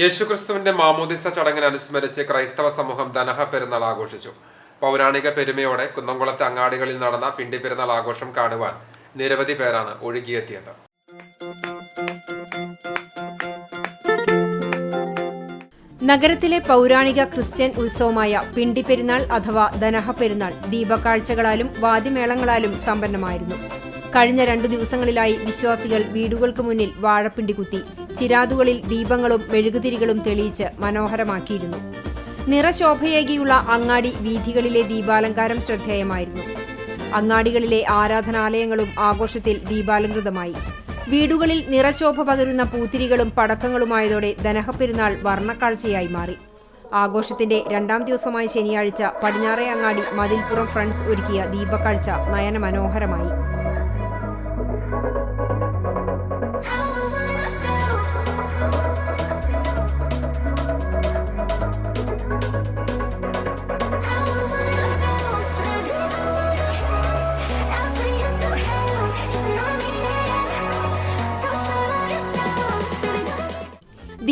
യേശുക്രിസ്തുവിന്റെ മാമോദിസ ചടങ്ങിന് അനുസ്മരിച്ച് ക്രൈസ്തവ സമൂഹം ധനഹ പെരുന്നാൾ ആഘോഷിച്ചു. പൗരാണിക പെരുമയോടെ കുന്നംകുളത്തെ അങ്ങാടികളിൽ നടന്ന പിണ്ടി പെരുന്നാൾ ആഘോഷം കാണുവാൻ നിരവധി പേരാണ് ഒഴുകിയെത്തിയത്. നഗരത്തിലെ പൗരാണിക ക്രിസ്ത്യൻ ഉത്സവമായ പിണ്ടി പെരുന്നാൾ അഥവാ ധനഹ പെരുന്നാൾ ദീപക്കാഴ്ചകളാലും വാദ്യമേളങ്ങളാലും സമ്പന്നമായിരുന്നു. കഴിഞ്ഞ രണ്ടു ദിവസങ്ങളിലായി വിശ്വാസികൾ വീടുകൾക്ക് മുന്നിൽ വാഴപ്പിണ്ടി കുത്തി. ചിരാതുകളിൽ ദീപങ്ങളും മെഴുകുതിരികളും തെളിയിച്ച് മനോഹരമാക്കിയിരുന്നു. നിറശോഭയേകിയുള്ള അങ്ങാടി വീഥികളിലെ ദീപാലങ്കാരം ശ്രദ്ധേയമായിരുന്നു. അങ്ങാടികളിലെ ആരാധനാലയങ്ങളും ആഘോഷത്തിൽ ദീപാലങ്കൃതമായി വീടുകളിൽ നിറശോഭ പകരുന്ന പൂത്തിരികളും പടക്കങ്ങളുമായതോടെ ദനഹപ്പെരുന്നാൾ വർണക്കാഴ്ചയായി മാറി. ആഘോഷത്തിന്റെ രണ്ടാം ദിവസമായ ശനിയാഴ്ച പടിഞ്ഞാറേ അങ്ങാടി മതിൽപ്പുറം ഫ്രണ്ട്സ് ഒരുക്കിയ ദീപക്കാഴ്ച നയനമനോഹരമായി.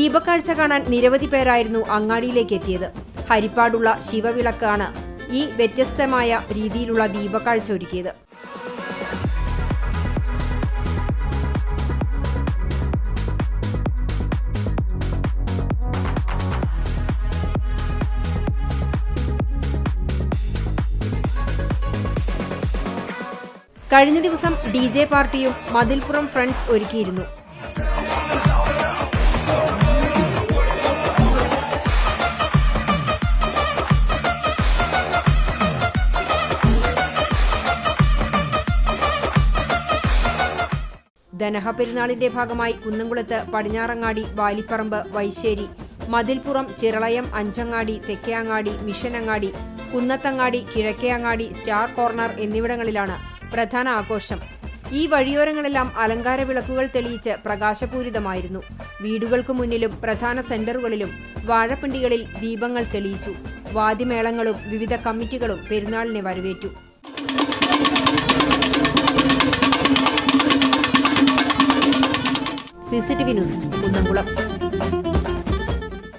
ദീപക്കാഴ്ച കാണാൻ നിരവധി പേരായിരുന്നു അങ്ങാടിയിലേക്ക് എത്തിയത്. ഹരിപ്പാടുള്ള ശിവവിളക്കാണ് ഈ വ്യത്യസ്തമായ രീതിയിലുള്ള ദീപക്കാഴ്ച ഒരുക്കിയത്. കഴിഞ്ഞ ദിവസം ഡി ജെ പാർട്ടിയും മതിൽപ്പുറം ഫ്രണ്ട്സ് ഒരുക്കിയിരുന്നു. ദനഹ പെരുന്നാളിന്റെ ഭാഗമായി കുന്നംകുളത്ത് പടിഞ്ഞാറങ്ങാടി വാലിപ്പറമ്പ് വൈശ്ശേരി മതിൽപ്പുറം ചിറളയം അഞ്ചങ്ങാടി തെക്കേങ്ങാടി മിഷനങ്ങാടി കുന്നത്തങ്ങാടി കിഴക്കേങ്ങാടി സ്റ്റാർ കോർണർ എന്നിവിടങ്ങളിലാണ് പ്രധാന ആഘോഷം. ഈ വഴിയോരങ്ങളെല്ലാം അലങ്കാര വിളക്കുകൾ തെളിയിച്ച് പ്രകാശപൂരിതമായിരുന്നു. വീടുകൾക്ക് മുന്നിലും പ്രധാന സെന്ററുകളിലും വാഴപ്പിണ്ടികളിൽ ദീപങ്ങൾ തെളിയിച്ചു. വാദ്യമേളങ്ങളും വിവിധ കമ്മിറ്റികളും പെരുന്നാളിനെ വരവേറ്റു. C news Kunnamkulam.